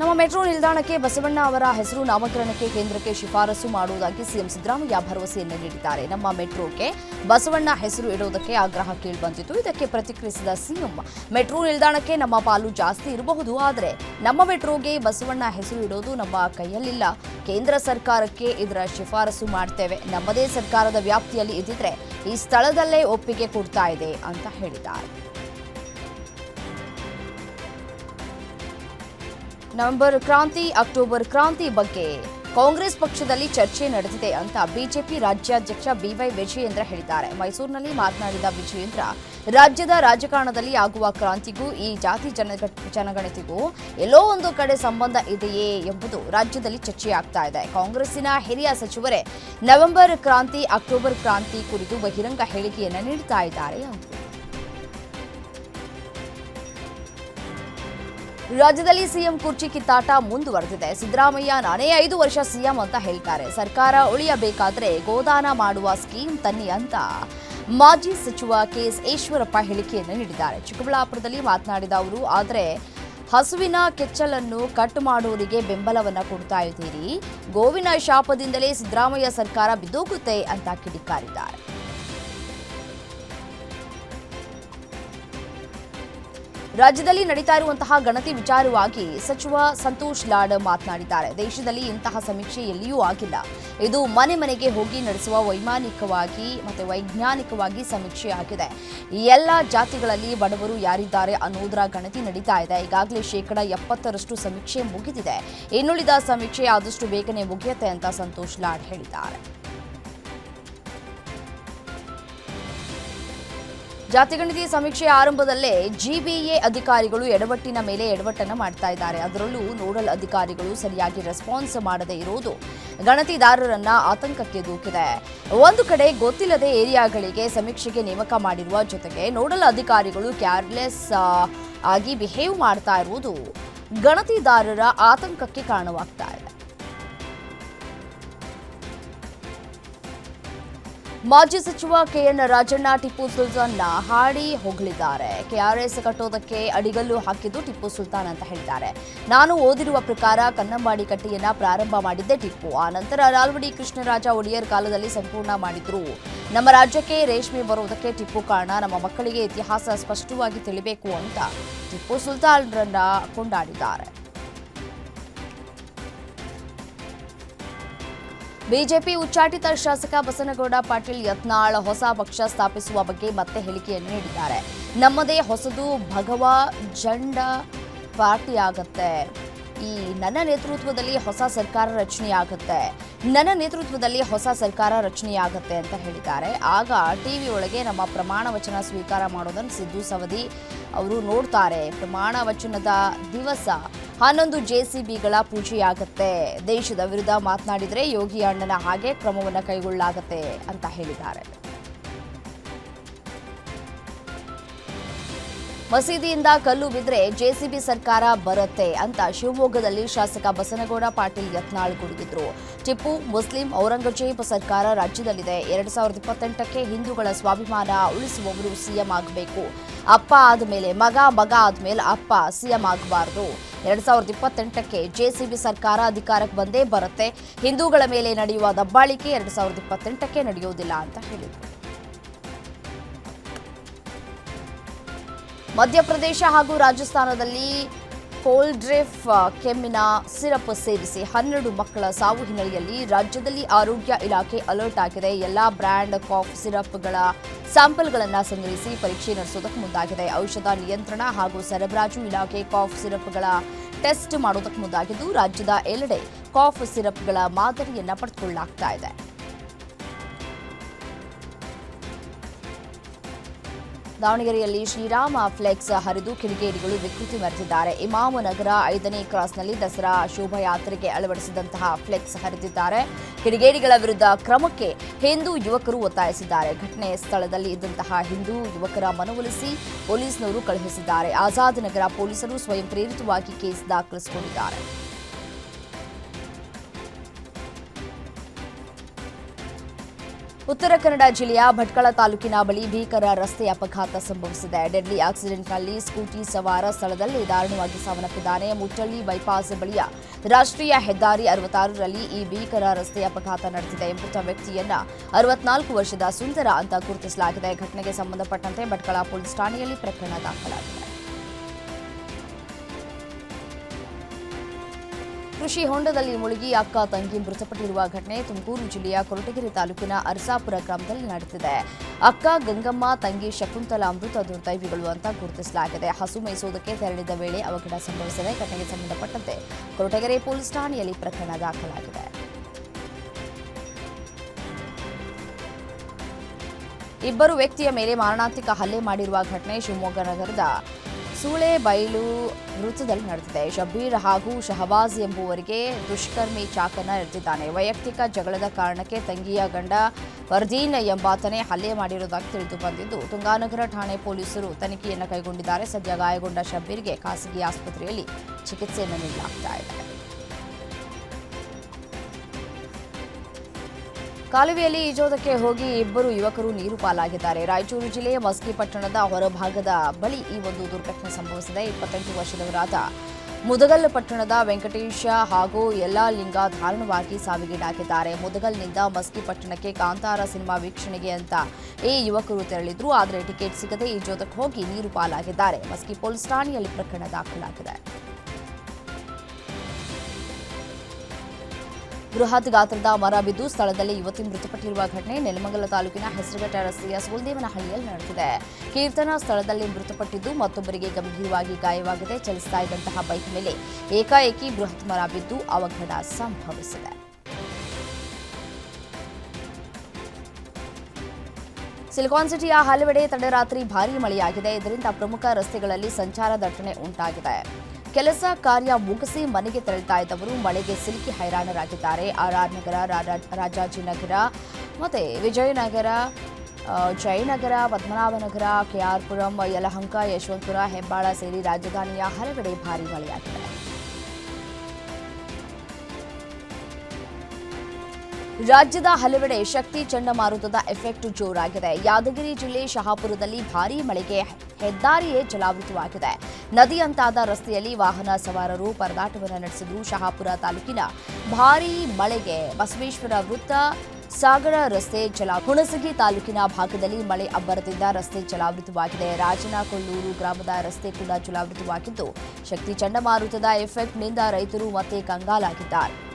ನಮ್ಮ ಮೆಟ್ರೋ ನಿಲ್ದಾಣಕ್ಕೆ ಬಸವಣ್ಣ ಅವರ ಹೆಸರು ನಾಮಕರಣಕ್ಕೆ ಕೇಂದ್ರಕ್ಕೆ ಶಿಫಾರಸು ಮಾಡುವುದಾಗಿ ಸಿಎಂ ಸಿದ್ದರಾಮಯ್ಯ ಭರವಸೆಯನ್ನು ನೀಡಿದ್ದಾರೆ. ನಮ್ಮ ಮೆಟ್ರೋಗೆ ಬಸವಣ್ಣ ಹೆಸರು ಇಡುವುದಕ್ಕೆ ಆಗ್ರಹ ಕೇಳಿಬಂದಿತು ಇದಕ್ಕೆ ಪ್ರತಿಕ್ರಿಯಿಸಿದ ಸಿಎಂ, ಮೆಟ್ರೋ ನಿಲ್ದಾಣಕ್ಕೆ ನಮ್ಮ ಪಾಲು ಜಾಸ್ತಿ ಇರಬಹುದು, ಆದರೆ ನಮ್ಮ ಮೆಟ್ರೋಗೆ ಬಸವಣ್ಣ ಹೆಸರು ಇಡೋದು ನಮ್ಮ ಕೈಯಲ್ಲಿಲ್ಲ. ಕೇಂದ್ರ ಸರ್ಕಾರಕ್ಕೆ ಇದರ ಶಿಫಾರಸು ಮಾಡ್ತೇವೆ. ನಮ್ಮದೇ ಸರ್ಕಾರದ ವ್ಯಾಪ್ತಿಯಲ್ಲಿ ಇದ್ದಿದ್ರೆ ಈ ಸ್ಥಳದಲ್ಲೇ ಒಪ್ಪಿಗೆ ಕೊಡ್ತಾ ಇದೆ ಅಂತ ಹೇಳಿದ್ದಾರೆ. ನವೆಂಬರ್ ಕ್ರಾಂತಿ, ಅಕ್ಟೋಬರ್ ಕ್ರಾಂತಿ ಬಗ್ಗೆ ಕಾಂಗ್ರೆಸ್ ಪಕ್ಷದಲ್ಲಿ ಚರ್ಚೆ ನಡೆದಿದೆ ಅಂತ ಬಿಜೆಪಿ ರಾಜ್ಯಾಧ್ಯಕ್ಷ ಬಿವೈ ವಿಜಯೇಂದ್ರ ಹೇಳಿದ್ದಾರೆ. ಮೈಸೂರಿನಲ್ಲಿ ಮಾತನಾಡಿದ ವಿಜಯೇಂದ್ರ, ರಾಜ್ಯದ ರಾಜಕಾರಣದಲ್ಲಿ ಆಗುವ ಕ್ರಾಂತಿಗೂ ಈ ಜಾತಿ ಜನಗ ಜನಗಣತಿಗೂ ಎಲ್ಲೋ ಒಂದು ಕಡೆ ಸಂಬಂಧ ಇದೆಯೇ ಎಂಬುದು ರಾಜ್ಯದಲ್ಲಿ ಚರ್ಚೆಯಾಗ್ತಾ ಇದೆ. ಕಾಂಗ್ರೆಸ್ಸಿನ ಹಿರಿಯ ಸಚಿವರೇ, ನವೆಂಬರ್ ಕ್ರಾಂತಿ, ಅಕ್ಟೋಬರ್ ಕ್ರಾಂತಿ ಕುರಿತು ಬಹಿರಂಗ ಹೇಳಿಕೆಯನ್ನು ನೀಡ್ತಾ ಇದ್ದಾರೆ ರಾಜ್ಯದಲ್ಲಿ ಸಿಎಂ ಕುರ್ಚಿ ಕಿತ್ತಾಟ ಮುಂದುವರೆದಿದೆ. ಸಿದ್ದರಾಮಯ್ಯ, ನಾನೇ ಐದು ವರ್ಷ ಸಿಎಂ ಅಂತ ಹೇಳ್ತಾರೆ. ಸರ್ಕಾರ ಉಳಿಯಬೇಕಾದ್ರೆ ಗೋದಾನ ಮಾಡುವ ಸ್ಕೀಮ್ ತನ್ನಿ ಅಂತ ಮಾಜಿ ಸಚಿವ ಕೆಎಸ್ ಈಶ್ವರಪ್ಪ ಹೇಳಿಕೆಯನ್ನು ನೀಡಿದ್ದಾರೆ. ಚಿಕ್ಕಬಳ್ಳಾಪುರದಲ್ಲಿ ಮಾತನಾಡಿದ ಅವರು, ಆದರೆ ಹಸುವಿನ ಕೆಚ್ಚಲನ್ನು ಕಟ್ ಮಾಡೋರಿಗೆ ಬೆಂಬಲವನ್ನು ಕೊಡ್ತಾ ಇದ್ದೀರಿ. ಗೋವಿನ ಶಾಪದಿಂದಲೇ ಸಿದ್ದರಾಮಯ್ಯ ಸರ್ಕಾರ ಬಿದ್ದೋಗುತ್ತೆ ಅಂತ ಕಿಡಿಕಾರಿದ್ದಾರೆ. ರಾಜ್ಯದಲ್ಲಿ ನಡೀತಾ ಇರುವಂತಹ ಗಣತಿ ವಿಚಾರವಾಗಿ ಸಚಿವ ಸಂತೋಷ್ ಲಾಡ್ ಮಾತನಾಡಿದ್ದಾರೆ. ದೇಶದಲ್ಲಿ ಇಂತಹ ಸಮೀಕ್ಷೆ ಎಲ್ಲಿಯೂ ಆಗಿಲ್ಲ. ಇದು ಮನೆ ಮನೆಗೆ ಹೋಗಿ ನಡೆಸುವ ವೈಮಾನಿಕವಾಗಿ ಮತ್ತು ವೈಜ್ಞಾನಿಕವಾಗಿ ಸಮೀಕ್ಷೆ ಆಗಿದೆ. ಎಲ್ಲ ಜಾತಿಗಳಲ್ಲಿ ಬಡವರು ಯಾರಿದ್ದಾರೆ ಅನ್ನೋದರ ಗಣತಿ ನಡೀತಾ ಇದೆ. ಈಗಾಗಲೇ ಶೇಕಡ ಎಪ್ಪತ್ತರಷ್ಟು ಸಮೀಕ್ಷೆ ಮುಗಿದಿದೆ. ಇನ್ನುಳಿದ ಸಮೀಕ್ಷೆ ಆದಷ್ಟು ಬೇಗನೆ ಮುಗಿಯುತ್ತೆ ಅಂತ ಸಂತೋಷ್ ಲಾಡ್ ಹೇಳಿದ್ದಾರೆ. ಜಾತಿಗಣತಿ ಸಮೀಕ್ಷೆ ಆರಂಭದಲ್ಲೇ ಜಿಬಿಎ ಅಧಿಕಾರಿಗಳು ಎಡವಟ್ಟಿನ ಮೇಲೆ ಎಡವಟ್ಟನ್ನು ಮಾಡ್ತಾ ಇದ್ದಾರೆ. ಅದರಲ್ಲೂ ನೋಡಲ್ ಅಧಿಕಾರಿಗಳು ಸರಿಯಾಗಿ ರೆಸ್ಪಾನ್ಸ್ ಮಾಡದೇ ಇರುವುದು ಗಣತಿದಾರರನ್ನ ಆತಂಕಕ್ಕೆ ದೂಕಿದೆ. ಒಂದು ಕಡೆ ಗೊತ್ತಿಲ್ಲದೆ ಏರಿಯಾಗಳಿಗೆ ಸಮೀಕ್ಷೆಗೆ ನೇಮಕ ಮಾಡಿರುವ ಜೊತೆಗೆ ನೋಡಲ್ ಅಧಿಕಾರಿಗಳು ಕೇರ್ಲೆಸ್ ಆಗಿ ಬಿಹೇವ್ ಮಾಡ್ತಾ ಇರುವುದು ಗಣತಿದಾರರ ಆತಂಕಕ್ಕೆ ಕಾರಣವಾಗ್ತಾ ಇದೆ. ಮಾಜಿ ಸಚಿವ ಕೆಎನ್ ರಾಜಣ್ಣ ಟಿಪ್ಪು ಸುಲ್ತಾನ್ನ ಹಾಡಿ ಹೊಗಳಿದ್ದಾರೆ. ಕೆಆರ್ಎಸ್ ಕಟ್ಟೋದಕ್ಕೆ ಅಡಿಗಲ್ಲು ಹಾಕಿದ್ದು ಟಿಪ್ಪು ಸುಲ್ತಾನ್ ಅಂತ ಹೇಳಿದ್ದಾರೆ. ನಾನು ಓದಿರುವ ಪ್ರಕಾರ ಕನ್ನಂಬಾಡಿ ಕಟ್ಟೆಯನ್ನ ಪ್ರಾರಂಭ ಮಾಡಿದ್ದೆ ಟಿಪ್ಪು. ಆ ನಂತರ ಲಾಲ್ವಡಿ ಕೃಷ್ಣರಾಜ ಒಡೆಯರ್ ಕಾಲದಲ್ಲಿ ಸಂಪೂರ್ಣ ಮಾಡಿದ್ರು. ನಮ್ಮ ರಾಜ್ಯಕ್ಕೆ ರೇಷ್ಮೆ ಬರುವುದಕ್ಕೆ ಟಿಪ್ಪು ಕಾರಣ. ನಮ್ಮ ಮಕ್ಕಳಿಗೆ ಇತಿಹಾಸ ಸ್ಪಷ್ಟವಾಗಿ ತಿಳಿಬೇಕು ಅಂತ ಟಿಪ್ಪು ಸುಲ್ತಾನ್ರನ್ನ ಕೊಂಡಾಡಿದ್ದಾರೆ. ಬಿಜೆಪಿ ಉಚ್ಚಾಟಿತ ಶಾಸಕ ಬಸನಗೌಡ ಪಾಟೀಲ್ ಯತ್ನಾಳ್ ಹೊಸ ಪಕ್ಷ ಸ್ಥಾಪಿಸುವ ಬಗ್ಗೆ ಮತ್ತೆ ಹೇಳಿಕೆಯನ್ನು ನೀಡಿದ್ದಾರೆ. ನಮ್ಮದೇ ಹೊಸದು ಭಗವ ಜಂಡ ಪಾರ್ಟಿ ಆಗತ್ತೆ ಈ ನನ್ನ ನೇತೃತ್ವದಲ್ಲಿ ಹೊಸ ಸರ್ಕಾರ ರಚನೆಯಾಗುತ್ತೆ. ನನ್ನ ನೇತೃತ್ವದಲ್ಲಿ ಹೊಸ ಸರ್ಕಾರ ರಚನೆಯಾಗುತ್ತೆ ಅಂತ ಹೇಳಿದ್ದಾರೆ. ಆಗ ಟಿವಿ ಒಳಗೆ ನಮ್ಮ ಪ್ರಮಾಣ ವಚನ ಸ್ವೀಕಾರ ಮಾಡೋದನ್ನು ಸಿದ್ದು ಸವದಿ ಅವರು ನೋಡ್ತಾರೆ. ಪ್ರಮಾಣ ವಚನದ ದಿವಸ ಹನ್ನೊಂದು ಜೆ ಸಿ ಬಿಗಳ ಪೂಜೆಯಾಗುತ್ತೆ. ದೇಶದ ವಿರುದ್ಧ ಮಾತನಾಡಿದರೆ ಯೋಗಿ ಅಣ್ಣನ ಹಾಗೆ ಕ್ರಮವನ್ನು ಕೈಗೊಳ್ಳಲಾಗತ್ತೆ ಅಂತ ಹೇಳಿದ್ದಾರೆ. ಮಸೀದಿಯಿಂದ ಕಲ್ಲು ಬಿದ್ರೆ ಜೆಸಿಬಿ ಸರ್ಕಾರ ಬರುತ್ತೆ ಅಂತ ಶಿವಮೊಗ್ಗದಲ್ಲಿ ಶಾಸಕ ಬಸನಗೌಡ ಪಾಟೀಲ್ ಯತ್ನಾಳ್ ಗುಡುಗಿದ್ರು. ಟಿಪ್ಪು, ಮುಸ್ಲಿಂ, ಔರಂಗಜೇಬ್ ಸರ್ಕಾರ ರಾಜ್ಯದಲ್ಲಿದೆ. ಎರಡ್ ಸಾವಿರದ ಇಪ್ಪತ್ತೆಂಟಕ್ಕೆ ಹಿಂದೂಗಳ ಸ್ವಾಭಿಮಾನ ಉಳಿಸುವವರು ಸಿಎಂ ಆಗಬೇಕು. ಅಪ್ಪ ಆದಮೇಲೆ ಮಗ ಮಗ ಆದ್ಮೇಲೆ ಅಪ್ಪ ಸಿಎಂ ಆಗಬಾರ್ದು. ಎರಡ್ ಸಾವಿರದ ಇಪ್ಪತ್ತೆಂಟಕ್ಕೆ ಜೆಸಿಬಿ ಸರ್ಕಾರ ಅಧಿಕಾರಕ್ಕೆ ಬಂದೇ ಬರುತ್ತೆ. ಹಿಂದೂಗಳ ಮೇಲೆ ನಡೆಯುವ ದಬ್ಬಾಳಿಕೆ ಎರಡ್ ಸಾವಿರದ ಇಪ್ಪತ್ತೆಂಟಕ್ಕೆ ನಡೆಯೋದಿಲ್ಲ ಅಂತ ಹೇಳಿದರು. ಮಧ್ಯಪ್ರದೇಶ ಹಾಗೂ ರಾಜಸ್ಥಾನದಲ್ಲಿ ಕೋಲ್ಡ್ರೆಫ್ ಕೆಮ್ಮಿನ ಸಿರಪ್ ಸೇರಿಸಿ ಹನ್ನೆರಡು ಮಕ್ಕಳ ಸಾವು ಹಿನ್ನೆಲೆಯಲ್ಲಿ ರಾಜ್ಯದಲ್ಲಿ ಆರೋಗ್ಯ ಇಲಾಖೆ ಅಲರ್ಟ್ ಆಗಿದೆ. ಎಲ್ಲಾ ಬ್ರ್ಯಾಂಡ್ ಕಾಫ್ ಸಿರಪ್ಗಳ ಸ್ಯಾಂಪಲ್ಗಳನ್ನು ಸಂಗ್ರಹಿಸಿ ಪರೀಕ್ಷೆ ನಡೆಸೋದಕ್ಕೆ ಮುಂದಾಗಿದೆ. ಔಷಧ ನಿಯಂತ್ರಣ ಹಾಗೂ ಸರಬರಾಜು ಇಲಾಖೆ ಕಾಫ್ ಸಿರಪ್ಗಳ ಟೆಸ್ಟ್ ಮಾಡೋದಕ್ಕೆ ಮುಂದಾಗಿದ್ದು, ರಾಜ್ಯದ ಎಲ್ಲೆಡೆ ಕಾಫ್ ಸಿರಪ್ಗಳ ಮಾದರಿಯನ್ನು ಪಡೆದುಕೊಳ್ಳಲಾಗ್ತಾ ಇದೆ. ದಾವಣಗೆರೆಯಲ್ಲಿ ಶ್ರೀರಾಮ ಫ್ಲೆಕ್ಸ್ ಹರಿದು ಕಿಡಿಗೇಡಿಗಳು ವಿಕೃತಿ ಮೆರೆದಿದ್ದಾರೆ. ಇಮಾಮ ನಗರ ಐದನೇ ಕ್ರಾಸ್ನಲ್ಲಿ ದಸರಾ ಶೋಭಾಯಾತ್ರೆಗೆ ಅಳವಡಿಸಿದಂತಹ ಫ್ಲೆಕ್ಸ್ ಹರಿದಿದ್ದಾರೆ. ಕಿಡಿಗೇಡಿಗಳ ವಿರುದ್ಧ ಕ್ರಮಕ್ಕೆ ಹಿಂದೂ ಯುವಕರು ಒತ್ತಾಯಿಸಿದ್ದಾರೆ. ಘಟನೆ ಸ್ಥಳದಲ್ಲಿ ಇದ್ದಂತಹ ಹಿಂದೂ ಯುವಕರ ಮನವೊಲಿಸಿ ಪೊಲೀಸ್ನವರು ಕಳುಹಿಸಿದ್ದಾರೆ. ಆಜಾದ್ ನಗರ ಪೊಲೀಸರು ಸ್ವಯಂ ಪ್ರೇರಿತವಾಗಿ ಕೇಸ್ ದಾಖಲಿಸಿಕೊಂಡಿದ್ದಾರೆ. ಉತ್ತರ ಕನ್ನಡ ಜಿಲ್ಲೆಯ ಭಟ್ಕಳ ತಾಲೂಕಿನ ಬಳಿ ಭೀಕರ ರಸ್ತೆ ಅಪಘಾತ ಸಂಭವಿಸಿದೆ. ಡೆಡ್ಲಿ ಆಕ್ಸಿಡೆಂಟ್ನಲ್ಲಿ ಸ್ಕೂಟಿ ಸವಾರ ಸ್ಥಳದಲ್ಲಿ ದಾರುಣವಾಗಿ ಸಾವನ್ನಪ್ಪಿದ್ದಾನೆ. ಮುಟ್ಟಳ್ಳಿ ಬೈಪಾಸ್ ಬಳಿಯ ರಾಷ್ಟ್ರೀಯ ಹೆದ್ದಾರಿ ಅರವತ್ತಾರರಲ್ಲಿ ಈ ಭೀಕರ ರಸ್ತೆ ಅಪಘಾತ ನಡೆದಿದೆ ಮೃತ ವ್ಯಕ್ತಿಯನ್ನ ಅರವತ್ನಾಲ್ಕು ವರ್ಷದ ಸುಂದರ ಅಂತ ಗುರುತಿಸಲಾಗಿದೆ. ಘಟನೆಗೆ ಸಂಬಂಧಪಟ್ಟಂತೆ ಭಟ್ಕಳ ಪೊಲೀಸ್ ಠಾಣೆಯಲ್ಲಿ ಪ್ರಕರಣ ದಾಖಲಾಗಿದೆ. ಕೃಷಿ ಹೊಂಡದಲ್ಲಿ ಮುಳುಗಿ ಅಕ್ಕ ತಂಗಿ ಮೃತಪಟ್ಟಿರುವ ಘಟನೆ ತುಮಕೂರು ಜಿಲ್ಲೆಯ ಕೊರಟಗೆರೆ ತಾಲೂಕಿನ ಅರಸಾಪುರ ಗ್ರಾಮದಲ್ಲಿ ನಡೆದಿದೆ. ಅಕ್ಕ, ಗಂಗಮ್ಮ, ತಂಗಿ ಶಕುಂತಲಾ ಮೃತ ದುರ್ದೈವಿಗಳು ಅಂತ ಗುರುತಿಸಲಾಗಿದೆ. ಹಸು ಮೇಯಿಸುವುದಕ್ಕೆ ತೆರಳಿದ ವೇಳೆ ಅವಘಡ ಸಂಭವಿಸಿದೆ ಘಟನೆಗೆ ಸಂಬಂಧಪಟ್ಟಂತೆ ಕೊರಟಗೆರೆ ಪೊಲೀಸ್ ಠಾಣೆಯಲ್ಲಿ ಪ್ರಕರಣ ದಾಖಲಾಗಿದೆ. ಇಬ್ಬರು ವ್ಯಕ್ತಿಯ ಮೇಲೆ ಮಾರಣಾಂತಿಕ ಹಲ್ಲೆ ಮಾಡಿರುವ ಘಟನೆ ಶಿವಮೊಗ್ಗ ನಗರದ ಸೂಳೆಬೈಲು ವೃತ್ತದಲ್ಲಿ ನಡೆದಿದೆ. ಶಬೀರ್ ಹಾಗೂ ಶಹಬಾಜ್ ಎಂಬುವರಿಗೆ ದುಷ್ಕರ್ಮಿ ಚಾಕನ ಎರೆದಿದ್ದಾನೆ ವೈಯಕ್ತಿಕ ಜಗಳದ ಕಾರಣಕ್ಕೆ ತಂಗಿಯ ಗಂಡ ಫರ್ದೀನ್ ಎಂಬಾತನೇ ಹಲ್ಲೆ ಮಾಡಿರುವುದಾಗಿ ತಿಳಿದು ಬಂದಿದ್ದು, ತುಂಗಾನಗರ ಠಾಣೆ ಪೊಲೀಸರು ತನಿಖೆಯನ್ನು ಕೈಗೊಂಡಿದ್ದಾರೆ. ಸದ್ಯ ಗಾಯಗೊಂಡ ಶಬೀರ್ಗೆ ಖಾಸಗಿ ಆಸ್ಪತ್ರೆಯಲ್ಲಿ ಚಿಕಿತ್ಸೆಯನ್ನು ನೀಡಲಾಗ್ತಾ ಇದೆ. ಕಾಲುವೆಯಲ್ಲಿ ಈಜೋದಕ್ಕೆ ಹೋಗಿ ಇಬ್ಬರು ಯುವಕರು ನೀರು ಪಾಲಾಗಿದ್ದಾರೆ. ರಾಯಚೂರು ಜಿಲ್ಲೆಯ ಮಸ್ಕಿ ಪಟ್ಟಣದ ಹೊರಭಾಗದ ಬಳಿ ಈ ಒಂದು ದುರ್ಘಟನೆ ಸಂಭವಿಸಿದೆ. ಇಪ್ಪತ್ತೆಂಟು ವರ್ಷದವರಾದ ಮುದಗಲ್ ಪಟ್ಟಣದ ವೆಂಕಟೇಶ ಹಾಗೂ ಎಲ್ಲಾ ಲಿಂಗ ದಾರುಣವಾಗಿ ಸಾವಿಗೀಡಾಗಿದ್ದಾರೆ. ಮುದಗಲ್ನಿಂದ ಮಸ್ಕಿ ಪಟ್ಟಣಕ್ಕೆ ಕಾಂತಾರ ಸಿನಿಮಾ ವೀಕ್ಷಣೆಗೆ ಅಂತ ಈ ಯುವಕರು ತೆರಳಿದ್ರು. ಆದರೆ ಟಿಕೆಟ್ ಸಿಗದೆ ಈಜೋದಕ್ಕೆ ಹೋಗಿ ನೀರು ಪಾಲಾಗಿದ್ದಾರೆ. ಮಸ್ಕಿ ಪೊಲೀಸ್ ಠಾಣೆಯಲ್ಲಿ ಪ್ರಕರಣ ದಾಖಲಾಗಿದೆ. ಬೃಹತ್ ಗಾತ್ರದ ಮರ ಬಿದ್ದು ಸ್ಥಳದಲ್ಲಿ ಯುವತಿ ಮೃತಪಟ್ಟಿರುವ ಘಟನೆ ನೆಲಮಂಗಲ ತಾಲೂಕಿನ ಹೆಸರುಘಟ್ಟ ರಸ್ತೆಯ ಸುಲ್ದೇವನಹಳ್ಳಿಯಲ್ಲಿ ನಡೆದಿದೆ. ಕೀರ್ತನ ಸ್ಥಳದಲ್ಲಿ ಮೃತಪಟ್ಟಿದ್ದು ಮತ್ತೊಬ್ಬರಿಗೆ ಗಂಭೀರವಾಗಿ ಗಾಯವಾಗಿದೆ ಚಲಿಸ್ತಾ ಇದ್ದಂತಹ ಬೈಕ್ ಮೇಲೆ ಏಕಾಏಕಿ ಬೃಹತ್ ಮರ ಬಿದ್ದು ಅವಘಡ ಸಂಭವಿಸಿದೆ. ಸಿಲಿಕಾನ್ ಸಿಟಿಯ ಹಲವೆಡೆ ತಡರಾತ್ರಿ ಭಾರೀ ಮಳೆಯಾಗಿದೆ. ಇದರಿಂದ ಪ್ರಮುಖ ರಸ್ತೆಗಳಲ್ಲಿ ಸಂಚಾರ ದಟ್ಟಣೆ ಉಂಟಾಗಿದೆ. ಕೆಲಸ ಕಾರ್ಯ ಮುಗಿಸಿ ಮನೆಗೆ ತೆರಳುತ್ತಾ ಇದ್ದವರು ಮಳೆಗೆ ಸಿಲುಕಿ ಹೈರಾಣರಾಗಿದ್ದಾರೆ. ಆರ್ಆರ್ ನಗರ, ರಾಜಾ- ರಾಜಾಜಿನಗರ, ಮತ್ತೆ ವಿಜಯನಗರ ಜಯನಗರ, ಪದ್ಮನಾಭನಗರ ಕೆಆರ್ಪುರಂ ಯಲಹಂಕ, ಯಶವಂತಪುರ, ಹೆಬ್ಬಾಳ ಸೇರಿ ರಾಜಧಾನಿಯ ಹಲವೆಡೆ ಭಾರೀ ಮಳೆಯಾಗಿದೆ. ರಾಜ್ಯದ ಹಲವೆಡೆ ಶಕ್ತಿ ಚಂಡಮಾರುತದ ಎಫೆಕ್ಟ್ ಜೋರಾಗಿದೆ. ಯಾದಗಿರಿ ಜಿಲ್ಲೆ ಶಹಾಪುರದಲ್ಲಿ ಭಾರೀ ಮಳೆಗೆ ಹೆದ್ದಾರಿಯೇ ಜಲಾವೃತವಾಗಿದೆ. ನದಿಯಂತಾದ ರಸ್ತೆಯಲ್ಲಿ ವಾಹನ ಸವಾರರು ಪರದಾಟವನ್ನು ನಡೆಸಿದ್ರು ಶಹಾಪುರ ತಾಲೂಕಿನ ಭಾರೀ ಮಳೆಗೆ ಬಸವೇಶ್ವರ ವೃತ್ತ ಸಾಗರ ರಸ್ತೆ ಜಲ ಹುಣಸಗಿ ತಾಲೂಕಿನ ಭಾಗದಲ್ಲಿ ಮಳೆ ಅಬ್ಬರದಿಂದ ರಸ್ತೆ ಜಲಾವೃತವಾಗಿದೆ. ರಾಜನಕೊಲ್ಲೂರು ಗ್ರಾಮದ ರಸ್ತೆ ಕೂಡ ಜಲಾವೃತವಾಗಿದ್ದು, ಶಕ್ತಿ ಚಂಡಮಾರುತದ ಎಫೆಕ್ಟ್ನಿಂದ ರೈತರು ಮತ್ತೆ ಕಂಗಾಲಾಗಿದ್ದಾರೆ.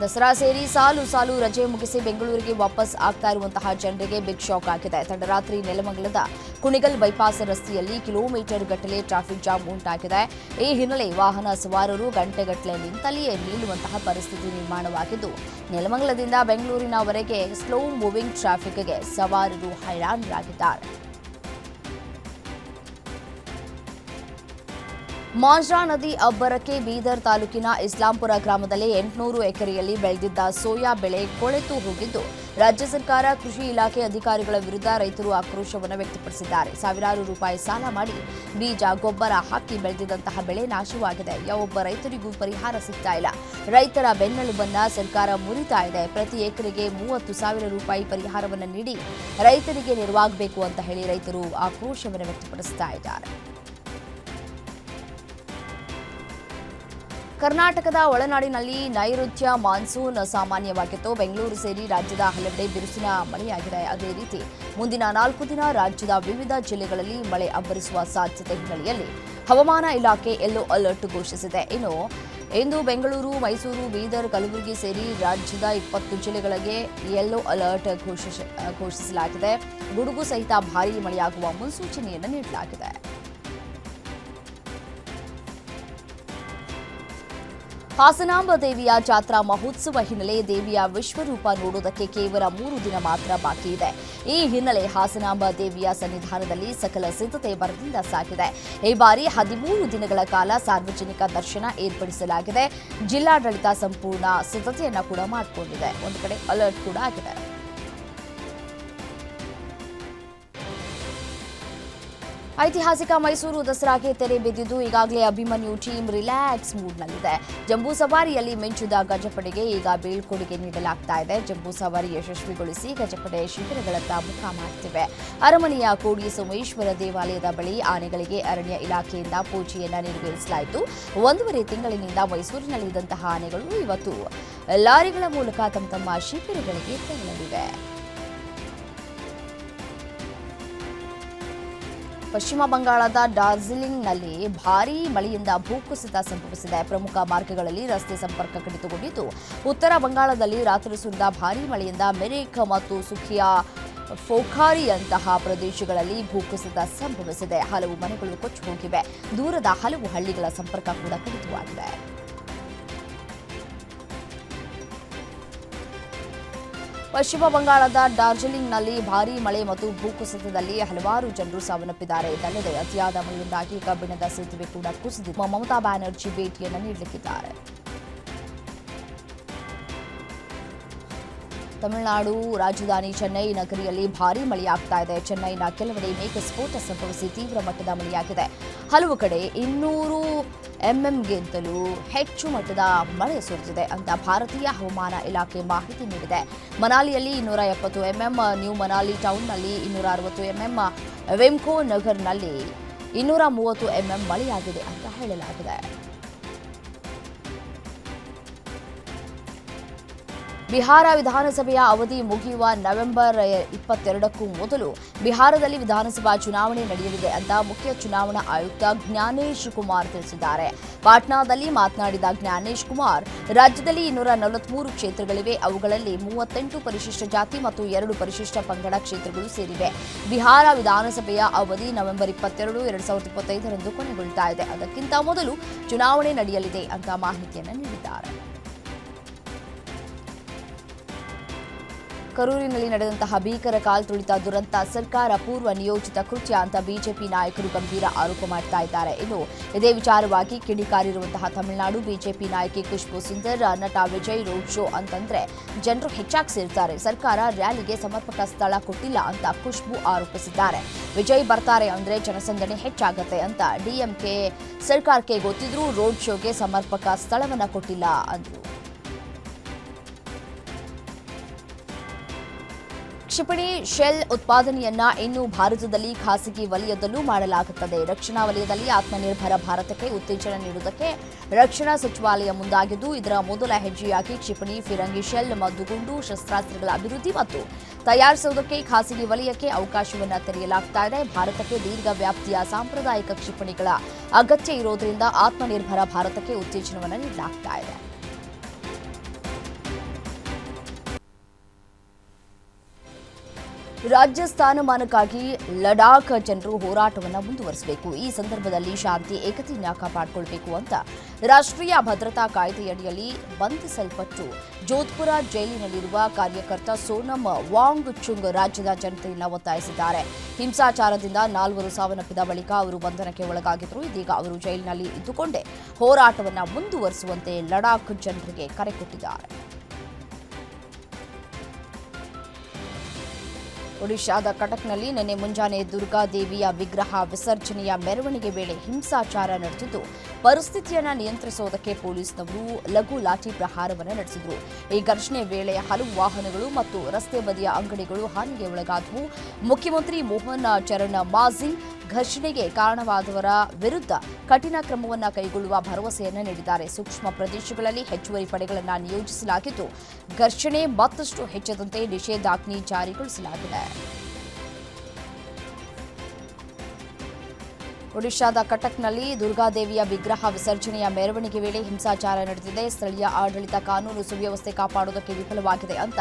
ದಸರಾ ಸೇರಿ ಸಾಲು ಸಾಲು ರಜೆ ಮುಗಿಸಿ ಬೆಂಗಳೂರಿಗೆ ವಾಪಸ್ ಆಗ್ತಾ ಇರುವಂತಹ ಜನರಿಗೆ ಬಿಗ್ ಶಾಕ್ ಆಗಿದೆ. ತಡರಾತ್ರಿ ನೆಲಮಂಗಲದ ಕುಣಿಗಲ್ ಬೈಪಾಸ್ ರಸ್ತೆಯಲ್ಲಿ ಕಿಲೋಮೀಟರ್ ಗಟ್ಟಲೆ ಟ್ರಾಫಿಕ್ ಜಾಮ್ ಉಂಟಾಗಿದೆ. ಈ ಹಿನ್ನೆಲೆ ವಾಹನ ಸವಾರರು ಗಂಟೆಗಟ್ಟಲೆ ನಿಂತಲ್ಲಿಯೇ ನಿಲ್ಲುವಂತಹ ಪರಿಸ್ಥಿತಿ ನಿರ್ಮಾಣವಾಗಿದ್ದು, ನೆಲಮಂಗಲದಿಂದ ಬೆಂಗಳೂರಿನವರೆಗೆ ಸ್ಲೋ ಮೂವಿಂಗ್ ಟ್ರಾಫಿಕ್ಗೆ ಸವಾರರು ಹೈರಾಣರಾಗಿದ್ದಾರೆ. ಮಾಂಜ್ರಾ ನದಿ ಅಬ್ಬರಕ್ಕೆ ಬೀದರ್ ತಾಲೂಕಿನ ಇಸ್ಲಾಂಪುರ ಗ್ರಾಮದಲ್ಲಿ ಎಂಟುನೂರು ಎಕರೆಯಲ್ಲಿ ಬೆಳೆದಿದ್ದ ಸೋಯಾ ಬೆಳೆ ಕೊಳೆತು ಹೋಗಿದ್ದು, ರಾಜ್ಯ ಸರ್ಕಾರ, ಕೃಷಿ ಇಲಾಖೆ ಅಧಿಕಾರಿಗಳ ವಿರುದ್ಧ ರೈತರು ಆಕ್ರೋಶವನ್ನು ವ್ಯಕ್ತಪಡಿಸಿದ್ದಾರೆ. ಸಾವಿರಾರು ರೂಪಾಯಿ ಸಾಲ ಮಾಡಿ ಬೀಜ, ಗೊಬ್ಬರ ಹಾಕಿ ಬೆಳೆದಿದ್ದಂತಹ ಬೆಳೆ ನಾಶವಾಗಿದೆ. ಯಾವೊಬ್ಬ ರೈತರಿಗೂ ಪರಿಹಾರ ಸಿಗ್ತಾ ಇಲ್ಲ. ರೈತರ ಬೆನ್ನೆಲುಬನ್ನ ಸರ್ಕಾರ ಮುರಿತಾ ಇದೆ. ಪ್ರತಿ ಎಕರೆಗೆ ಮೂವತ್ತು ಸಾವಿರ ರೂಪಾಯಿ ಪರಿಹಾರವನ್ನು ನೀಡಿ ರೈತರಿಗೆ ನೆರವಾಗಬೇಕು ಅಂತ ಹೇಳಿ ರೈತರು ಆಕ್ರೋಶವನ್ನು ವ್ಯಕ್ತಪಡಿಸ್ತಾ ಇದ್ದಾರೆ. ಕರ್ನಾಟಕದ ಒಳನಾಡಿನಲ್ಲಿ ನೈಋತ್ಯ ಮಾನ್ಸೂನ್ ಸಾಮಾನ್ಯವಾಗಿತ್ತು. ಬೆಂಗಳೂರು ಸೇರಿ ರಾಜ್ಯದ ಹಲವೆಡೆ ಬಿರುಸಿನ ಮಳೆಯಾಗಿದೆ. ಅದೇ ರೀತಿ ಮುಂದಿನ ನಾಲ್ಕು ದಿನ ರಾಜ್ಯದ ವಿವಿಧ ಜಿಲ್ಲೆಗಳಲ್ಲಿ ಮಳೆ ಅಬ್ಬರಿಸುವ ಸಾಧ್ಯತೆ ಹಿನ್ನೆಲೆಯಲ್ಲಿ ಹವಾಮಾನ ಇಲಾಖೆ ಯೆಲ್ಲೋ ಅಲರ್ಟ್ ಘೋಷಿಸಿದೆ. ಇನ್ನು ಇಂದು ಬೆಂಗಳೂರು, ಮೈಸೂರು, ಬೀದರ್, ಕಲಬುರಗಿ ಸೇರಿ ರಾಜ್ಯದ ಇಪ್ಪತ್ತು ಜಿಲ್ಲೆಗಳಿಗೆ ಯೆಲ್ಲೋ ಅಲರ್ಟ್ ಘೋಷಿಸ, ಘೋಷಿಸಲಾಗಿದೆ. ಗುಡುಗು ಸಹಿತ ಭಾರೀ ಮಳೆಯಾಗುವ ಮುನ್ಸೂಚನೆಯನ್ನು ನೀಡಲಾಗಿದೆ. ಹಾಸನಾಂಬ ದೇವಿಯ ಜಾತ್ರಾ ಮಹೋತ್ಸವ ಹಿನ್ನೆಲೆ ದೇವಿಯ ವಿಶ್ವರೂಪ ನೋಡುವುದಕ್ಕೆ ಕೇವಲ ಮೂರು ದಿನ ಮಾತ್ರ ಬಾಕಿ ಇದೆ. ಈ ಹಿನ್ನೆಲೆ ಹಾಸನಾಂಬ ದೇವಿಯ ಸನ್ನಿಧಾನದಲ್ಲಿ ಸಕಲ ಸಿದ್ಧತೆ ಭರದಿಂದ ಸಾಗಿದೆ. ಈ ಬಾರಿ ಹದಿಮೂರು ದಿನಗಳ ಕಾಲ ಸಾರ್ವಜನಿಕ ದರ್ಶನ ಏರ್ಪಡಿಸಲಾಗಿದೆ. ಜಿಲ್ಲಾಡಳಿತ ಸಂಪೂರ್ಣ ಸಿದ್ಧತೆಯನ್ನ ಕೂಡ ಮಾಡಿಕೊಂಡಿದೆ. ಒಂದು ಕಡೆ ಅಲರ್ಟ್ ಕೂಡ ಆಗಿದೆ. ಐತಿಹಾಸಿಕ ಮೈಸೂರು ದಸರಾಗೆ ತೆರೆ ಬಿದ್ದಿದ್ದು ಈಗಾಗಲೇ ಅಭಿಮನ್ಯು ಟೀಮ್ ರಿಲ್ಯಾಕ್ಸ್ ಮೂಡ್ನಲ್ಲಿದೆ. ಜಂಬೂ ಸವಾರಿಯಲ್ಲಿ ಮಿಂಚಿದ ಗಜಪಡೆಗೆ ಈಗ ಬೀಳ್ಕೊಡುಗೆ ನೀಡಲಾಗ್ತಾ ಇದೆ. ಜಂಬೂ ಸವಾರಿ ಯಶಸ್ವಿಗೊಳಿಸಿ ಗಜಪಡೆ ಶಿಬಿರಗಳತ್ತ ಮುಖ ಮಾಡ್ತಿವೆ. ಅರಮನೆಯ ಕೋಡಿ ಸೋಮೇಶ್ವರ ದೇವಾಲಯದ ಬಳಿ ಆನೆಗಳಿಗೆ ಅರಣ್ಯ ಇಲಾಖೆಯಿಂದ ಪೂಜೆಯನ್ನ ನೆರವೇರಿಸಲಾಯಿತು. ಒಂದೂವರೆ ತಿಂಗಳಿನಿಂದ ಮೈಸೂರಿನಲ್ಲಿದ್ದಂತಹ ಆನೆಗಳು ಇವತ್ತು ಲಾರಿಗಳ ಮೂಲಕ ತಮ್ಮ ತಮ್ಮ ಶಿಬಿರಗಳಿಗೆ ತೆರಳಲಿವೆ. ಪಶ್ಚಿಮ ಬಂಗಾಳದ ಡಾರ್ಜಿಲಿಂಗ್ನಲ್ಲಿ ಭಾರೀ ಮಳೆಯಿಂದ ಭೂಕುಸಿತ ಸಂಭವಿಸಿದೆ. ಪ್ರಮುಖ ಮಾರ್ಗಗಳಲ್ಲಿ ರಸ್ತೆ ಸಂಪರ್ಕ ಕಡಿತಗೊಂಡಿದ್ದು, ಉತ್ತರ ಬಂಗಾಳದಲ್ಲಿ ರಾತ್ರಿ ಸುರಿದ ಭಾರೀ ಮಳೆಯಿಂದ ಮೆರಿಕ್ ಮತ್ತು ಸುಖಿಯಾ ಫೋಖಾರಿಯಂತಹ ಪ್ರದೇಶಗಳಲ್ಲಿ ಭೂಕುಸಿತ ಸಂಭವಿಸಿದೆ. ಹಲವು ಮನೆಗಳು ಕೊಚ್ಚಿ ಹೋಗಿವೆ. ದೂರದ ಹಲವು ಹಳ್ಳಿಗಳ ಸಂಪರ್ಕ ಕೂಡ ಕಡಿತವಾಗಿದೆ ಪಶ್ಚಿಮ ಬಂಗಾಳದ ಡಾರ್ಜಿಲಿಂಗ್ನಲ್ಲಿ ಭಾರೀ ಮಳೆ ಮತ್ತು ಭೂಕುಸಿತದಲ್ಲಿ ಹಲವಾರು ಜನರು ಸಾವನ್ನಪ್ಪಿದ್ದಾರೆ. ಇದಲ್ಲದೆ ಅತಿಯಾದ ಮಳೆಯಿಂದಾಗಿ ಕಬ್ಬಿಣದ ಸೇತುವೆ ಕೂಡ ಕುಸಿದಿದ್ದು ಮಮತಾ ಬ್ಯಾನರ್ಜಿ ಭೇಟಿಯನ್ನು ನೀಡಲಿಕ್ಕಿದ್ದಾರೆ. ತಮಿಳುನಾಡು, ರಾಜಧಾನಿ ಚೆನ್ನೈ ನಗರಿಯಲ್ಲಿ ಭಾರೀ ಮಳೆಯಾಗ್ತಾ ಇದೆ. ಚೆನ್ನೈನ ಕೆಲವೆಡೆ ಮೇಘಸ್ಫೋಟ ಸಂಭವಿಸಿ ತೀವ್ರ ಮಟ್ಟದ ಮಳೆಯಾಗಿದೆ. ಹಲವು ಕಡೆ ಇನ್ನೂರು ಎಂಎಂಗಿಂತಲೂ ಹೆಚ್ಚು ಮಟ್ಟದ ಮಳೆ ಸುರಿದಿದೆ ಅಂತ ಭಾರತೀಯ ಹವಾಮಾನ ಇಲಾಖೆ ಮಾಹಿತಿ ನೀಡಿದೆ. ಮನಾಲಿಯಲ್ಲಿ ಇನ್ನೂರ ಎಪ್ಪತ್ತು ಎಂಎಂ, ನ್ಯೂ ಮನಾಲಿ ಟೌನ್ನಲ್ಲಿ ಇನ್ನೂರ ಅರವತ್ತು ಎಂಎಂ ವೆಮ್ಕೋ ನಗರ್ನಲ್ಲಿ ಇನ್ನೂರ ಮೂವತ್ತು ಎಂಎಂ ಮಳೆಯಾಗಿದೆ ಅಂತ ಹೇಳಲಾಗಿದೆ. ಬಿಹಾರ ವಿಧಾನಸಭೆಯ ಅವಧಿ ಮುಗಿಯುವ ನವೆಂಬರ್ ಇಪ್ಪತ್ತೆರಡಕ್ಕೂ ಮೊದಲು ಬಿಹಾರದಲ್ಲಿ ವಿಧಾನಸಭಾ ಚುನಾವಣೆ ನಡೆಯಲಿದೆ ಅಂತ ಮುಖ್ಯ ಚುನಾವಣಾ ಆಯುಕ್ತ ಜ್ಞಾನೇಶ್ ಕುಮಾರ್ ತಿಳಿಸಿದ್ದಾರೆ. ಪಾಟ್ನಾದಲ್ಲಿ ಮಾತನಾಡಿದ ಜ್ಞಾನೇಶ್ ಕುಮಾರ್, ರಾಜ್ಯದಲ್ಲಿ ಇನ್ನೂರ ನಲವತ್ಮೂರು ಕ್ಷೇತ್ರಗಳಿವೆ. ಅವುಗಳಲ್ಲಿ ಮೂವತ್ತೆಂಟು ಪರಿಶಿಷ್ಟ ಜಾತಿ ಮತ್ತು ಎರಡು ಪರಿಶಿಷ್ಟ ಪಂಗಡ ಕ್ಷೇತ್ರಗಳು ಸೇರಿವೆ. ಬಿಹಾರ ವಿಧಾನಸಭೆಯ ಅವಧಿ ನವೆಂಬರ್ ಇಪ್ಪತ್ತೆರಡು, ಎರಡ್ ಸಾವಿರದ ಇಪ್ಪತ್ತೈದರಂದು ಕೊನೆಗೊಳ್ತಾ ಇದೆ. ಅದಕ್ಕಿಂತ ಮೊದಲು ಚುನಾವಣೆ ನಡೆಯಲಿದೆ ಅಂತ ಮಾಹಿತಿಯನ್ನು ನೀಡಿದ್ದಾರೆ. ಕರೂರಿನಲ್ಲಿ ನಡೆದಂತಹ ಭೀಕರ ಕಾಲ್ತುಳಿತ ದುರಂತ ಸರ್ಕಾರ ಪೂರ್ವ ನಿಯೋಜಿತ ಕೃತ್ಯ ಅಂತ ಬಿಜೆಪಿ ನಾಯಕರು ಗಂಭೀರ ಆರೋಪ ಮಾಡ್ತಾ ಇದ್ದಾರೆ. ಇನ್ನು ಇದೇ ವಿಚಾರವಾಗಿ ಕಿಡಿಕಾರಿರುವಂತಹ ತಮಿಳುನಾಡು ಬಿಜೆಪಿ ನಾಯಕಿ ಖುಷ್ಬು ಸುಂದರ್, ನಟ ವಿಜಯ್ ರೋಡ್ ಶೋ ಅಂತಂದ್ರೆ ಜನರು ಹೆಚ್ಚಾಗಿ ಸೇರ್ತಾರೆ. ಸರ್ಕಾರ ರ್ಯಾಲಿಗೆ ಸಮರ್ಪಕ ಸ್ಥಳ ಕೊಟ್ಟಿಲ್ಲ ಅಂತ ಖುಷ್ಬು ಆರೋಪಿಸಿದ್ದಾರೆ. ವಿಜಯ್ ಬರ್ತಾರೆ ಅಂದ್ರೆ ಜನಸಂದಣಿ ಹೆಚ್ಚಾಗತ್ತೆ ಅಂತ ಡಿಎಂಕೆ ಸರ್ಕಾರಕ್ಕೆ ಗೊತ್ತಿದ್ರೂ ರೋಡ್ ಶೋಗೆ ಸಮರ್ಪಕ ಸ್ಥಳವನ್ನ ಕೊಟ್ಟಿಲ್ಲ ಅಂದ್ರು. ಕ್ಷಿಪಣಿ ಶೆಲ್ ಉತ್ಪಾದನೆಯನ್ನ ಇನ್ನು ಭಾರತದಲ್ಲಿ ಖಾಸಗಿ ವಲಯದಲ್ಲೂ ಮಾಡಲಾಗುತ್ತದೆ. ರಕ್ಷಣಾ ವಲಯದಲ್ಲಿ ಆತ್ಮನಿರ್ಭರ ಭಾರತಕ್ಕೆ ಉತ್ತೇಜನ ನೀಡುವುದಕ್ಕೆ ರಕ್ಷಣಾ ಸಚಿವಾಲಯ ಮುಂದಾಗಿದ್ದು, ಇದರ ಮೊದಲ ಹೆಜ್ಜೆಯಾಗಿ ಕ್ಷಿಪಣಿ, ಫಿರಂಗಿ ಶೆಲ್ ಮದ್ದುಗುಂಡು ಶಸ್ತ್ರಾಸ್ತ್ರಗಳ ಅಭಿವೃದ್ಧಿ ಮತ್ತು ತಯಾರಿಸುವುದಕ್ಕೆ ಖಾಸಗಿ ವಲಯಕ್ಕೆ ಅವಕಾಶವನ್ನು ತೆರೆಯಲಾಗ್ತಾ ಇದೆ. ಭಾರತಕ್ಕೆ ದೀರ್ಘ ವ್ಯಾಪ್ತಿಯ ಸಾಂಪ್ರದಾಯಿಕ ಕ್ಷಿಪಣಿಗಳ ಅಗತ್ಯ ಇರೋದ್ರಿಂದ ಆತ್ಮನಿರ್ಭರ ಭಾರತಕ್ಕೆ ಉತ್ತೇಜನವನ್ನು ನೀಡಲಾಗ್ತಾ ಇದೆ. ರಾಜ್ಯ ಸ್ಥಾನಮಾನಕ್ಕಾಗಿ ಲಡಾಖ್ ಜನರು ಹೋರಾಟವನ್ನು ಮುಂದುವರಿಸಬೇಕು. ಈ ಸಂದರ್ಭದಲ್ಲಿ ಶಾಂತಿ ಏಕತೆಯನ್ನು ಕಾಪಾಡಿಕೊಳ್ಬೇಕು ಅಂತ ರಾಷ್ಟ್ರೀಯ ಭದ್ರತಾ ಕಾಯ್ದೆಯಡಿಯಲ್ಲಿ ಬಂಧಿಸಲ್ಪಟ್ಟು ಜೋಧ್ಪುರ ಜೈಲಿನಲ್ಲಿರುವ ಕಾರ್ಯಕರ್ತ ಸೋನಂ ವಾಂಗ್ ಚುಂಗ್ ರಾಜ್ಯದ ಜನತೆಯನ್ನು ಒತ್ತಾಯಿಸಿದ್ದಾರೆ. ಹಿಂಸಾಚಾರದಿಂದ ನಾಲ್ವರು ಸಾವನ್ನಪ್ಪಿದ ಬಳಿಕ ಅವರು ಬಂಧನಕ್ಕೆ ಒಳಗಾಗಿದ್ದರು. ಇದೀಗ ಅವರು ಜೈಲಿನಲ್ಲಿ ಇದ್ದುಕೊಂಡೇ ಹೋರಾಟವನ್ನು ಮುಂದುವರಿಸುವಂತೆ ಲಡಾಖ್ ಜನರಿಗೆ ಕರೆ ಕೊಟ್ಟಿದ್ದಾರೆ. ಒಡಿಶಾದ ಕಟಕ್ನಲ್ಲಿ ನಿನ್ನೆ ಮುಂಜಾನೆ ದುರ್ಗಾದೇವಿಯ ವಿಗ್ರಹ ವಿಸರ್ಜನೆಯ ಮೆರವಣಿಗೆ ವೇಳೆ ಹಿಂಸಾಚಾರ ನಡೆದಿದ್ದು, ಪರಿಸ್ಥಿತಿಯನ್ನು ನಿಯಂತ್ರಿಸುವುದಕ್ಕೆ ಪೊಲೀಸ್ನವರು ಲಘು ಲಾಠಿ ಪ್ರಹಾರವನ್ನು ನಡೆಸಿದರು. ಈ ಘರ್ಷಣೆ ವೇಳೆ ಹಲವು ವಾಹನಗಳು ಮತ್ತು ರಸ್ತೆ ಬದಿಯ ಅಂಗಡಿಗಳು ಹಾನಿಗೆ ಒಳಗಾದವು. ಮುಖ್ಯಮಂತ್ರಿ ಮೋಹನ್ ಚರಣ್ ಮಾಝಿ ಘರ್ಷಣೆಗೆ ಕಾರಣವಾದವರ ವಿರುದ್ಧ ಕಠಿಣ ಕ್ರಮವನ್ನು ಕೈಗೊಳ್ಳುವ ಭರವಸೆಯನ್ನು ನೀಡಿದ್ದಾರೆ. ಸೂಕ್ಷ್ಮ ಪ್ರದೇಶಗಳಲ್ಲಿ ಹೆಚ್ಚುವರಿ ಪಡೆಗಳನ್ನು ನಿಯೋಜಿಸಲಾಗಿದ್ದು, ಘರ್ಷಣೆ ಮತ್ತಷ್ಟು ಹೆಚ್ಚದಂತೆ ನಿಷೇಧಾಜ್ಞೆ ಜಾರಿಗೊಳಿಸಲಾಗಿದೆ. ಒಡಿಶಾದ ಕಟಕ್ನಲ್ಲಿ ದುರ್ಗಾದೇವಿಯ ವಿಗ್ರಹ ವಿಸರ್ಜನೆಯ ಮೆರವಣಿಗೆ ವೇಳೆ ಹಿಂಸಾಚಾರ ನಡೆದಿದೆ. ಸ್ಥಳೀಯ ಆಡಳಿತ ಕಾನೂನು ಸುವ್ಯವಸ್ಥೆ ಕಾಪಾಡುವುದಕ್ಕೆ ವಿಫಲವಾಗಿದೆ ಅಂತ